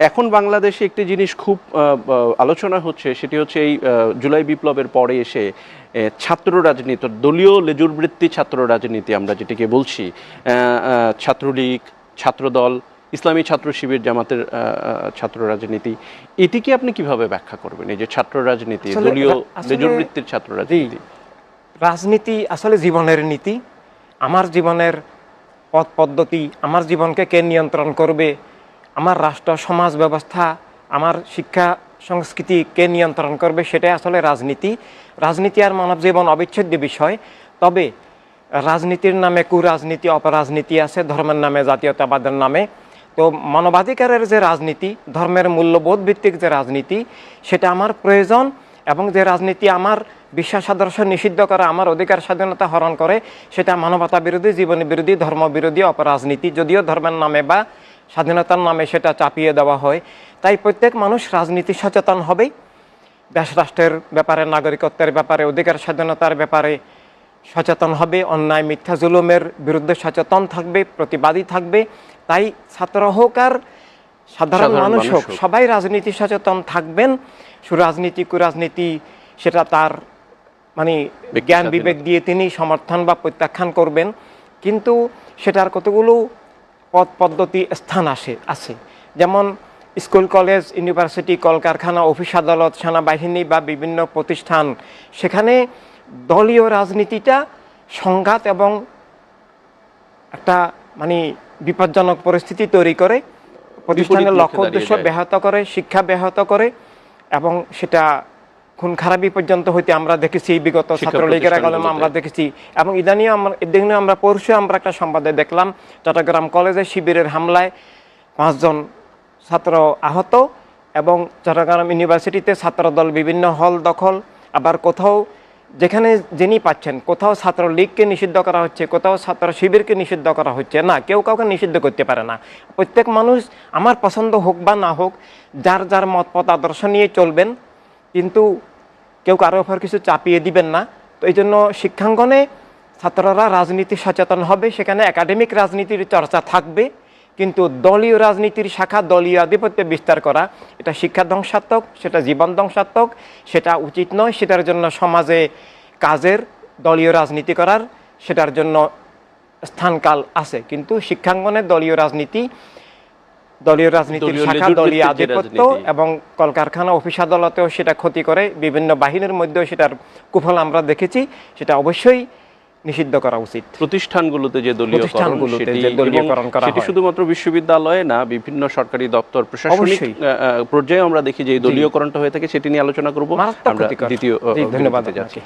এখন বাংলাদেশে একটি জিনিস খুব আলোচনা হচ্ছে সেটি হচ্ছে এই জুলাই বিপ্লবের পরে এসে ছাত্র রাজনীতি দলীয় লেজুরবৃত্তি ছাত্র রাজনীতি আমরা যেটিকে বলছি ছাত্রলীগ ছাত্রদল ইসলামী ছাত্র শিবির জামাতের ছাত্র রাজনীতি এটিকে আপনি কীভাবে ব্যাখ্যা করবেন? এই যে ছাত্র রাজনীতি দলীয় লেজুরবৃত্তির ছাত্র রাজনীতি। রাজনীতি আসলে জীবনের নীতি। আমার জীবনের পথ পদ্ধতি আমার জীবনকে কে নিয়ন্ত্রণ করবে আমার রাষ্ট্র, সমাজ ব্যবস্থা, আমার শিক্ষা, সংস্কৃতি কে নিয়ন্ত্রণ করবে সেটাই আসলে রাজনীতি। রাজনীতি আর মানব জীবন অবিচ্ছেদ্য বিষয়। তবে রাজনীতির নামে কুরাজনীতি, অপরাজনীতি আছে, ধর্মের নামে, জাতীয়তাবাদের নামে। তো মানবাধিকারের যে রাজনীতি, ধর্মের মূল্যবোধ ভিত্তিক যে রাজনীতি, সেটা আমার প্রয়োজন এবং যে রাজনীতি আমার বিশ্বাস আদর্শ নিষিদ্ধ করে আমার অধিকার স্বাধীনতা হরণ করে সেটা মানবতা বিরোধী জীবন বিরোধী ধর্ম বিরোধী অপরাজনীতি যদিও ধর্মের নামে বা স্বাধীনতার নামে সেটা চাপিয়ে দেওয়া হয়। তাই প্রত্যেক মানুষ রাজনীতি সচেতন হবে দেশ রাষ্ট্রের ব্যাপারে নাগরিকত্বের ব্যাপারে অধিকার স্বাধীনতার ব্যাপারে সচেতন হবে অন্যায় মিথ্যা জুলুমের বিরুদ্ধে সচেতন থাকবে প্রতিবাদী থাকবে। তাই ছাত্র হোক আর সাধারণ মানুষ হোক। সবাই রাজনীতি সচেতন থাকবেন। সুরাজনীতি কুরাজনীতি সেটা তার মানে জ্ঞান বিবেক দিয়ে তিনি সমর্থন বা প্রত্যাখ্যান করবেন। কিন্তু সেটার কতগুলো পদ পদ্ধতি স্থান আসে আছে। যেমন স্কুল কলেজ ইউনিভার্সিটি কলকারখানা অফিস আদালত সেনাবাহিনী বা বিভিন্ন প্রতিষ্ঠান। সেখানে দলীয় রাজনীতিটা সংঘাত এবং একটা মানে বিপজ্জনক পরিস্থিতি তৈরি করে। প্রতিষ্ঠানের লক্ষ্য উদ্দেশ্য ব্যাহত করে শিক্ষা ব্যাহত করে এবং সেটা খুন খারাপি পর্যন্ত হইতে আমরা দেখেছি বিগত ছাত্রলীগের কলম আমরা দেখেছি। এবং ইদানিং আমরা ইদানিং আমরা পরশু আমরা একটা সংবাদে দেখলাম চট্টগ্রাম কলেজে শিবিরের হামলায় পাঁচজন ছাত্র আহত এবং চট্টগ্রাম ইউনিভার্সিটিতে ছাত্রদল বিভিন্ন হল দখল। আবার কোথাও যেখানে যিনি পাচ্ছেন কোথাও ছাত্র লীগকে নিষিদ্ধ করা হচ্ছে কোথাও ছাত্র শিবিরকে নিষিদ্ধ করা হচ্ছে না কেউ কাউকে নিষিদ্ধ করতে পারে না। প্রত্যেক মানুষ আমার পছন্দ হোক বা না হোক যার যার মত পথ আদর্শ নিয়ে চলবেন কিন্তু কেউ কারও উপর কিছু চাপিয়ে দিবেন না। তো এই জন্য শিক্ষাঙ্গনে ছাত্ররা রাজনীতি সচেতন হবে, সেখানে একাডেমিক রাজনীতির চর্চা থাকবে, কিন্তু দলীয় রাজনীতির শাখা দলীয় আধিপত্য বিস্তার করা, এটা শিক্ষা ধ্বংসাত্মক, সেটা জীবন ধ্বংসাত্মক, সেটা উচিত নয়, সেটার জন্য সমাজে কাজের দলীয় রাজনীতি করার, সেটার জন্য স্থানকাল আছে। কিন্তু শিক্ষাঙ্গনে দলীয় রাজনীতি দলীয় রাজনীতির শাখা দলীয় আধিপত্য এবং কলকারখানা অফিস আদালতেও সেটা ক্ষতি করে বিভিন্ন বাহিনীর মধ্যেও সেটার কুফল আমরা দেখেছি সেটা অবশ্যই নিষিদ্ধ করা উচিত। প্রতিষ্ঠানগুলোতে যে দলীয়করণ সেটি শুধুমাত্র বিশ্ববিদ্যালয়ে না বিভিন্ন সরকারি দপ্তর প্রশাসনিক পর্যায়ে আমরা দেখি যে দলীয়করণটা হয়ে থাকে সেটি নিয়ে আলোচনা করব। আমরা দ্বিতীয় ধন্যবাদ যাচ্ছি।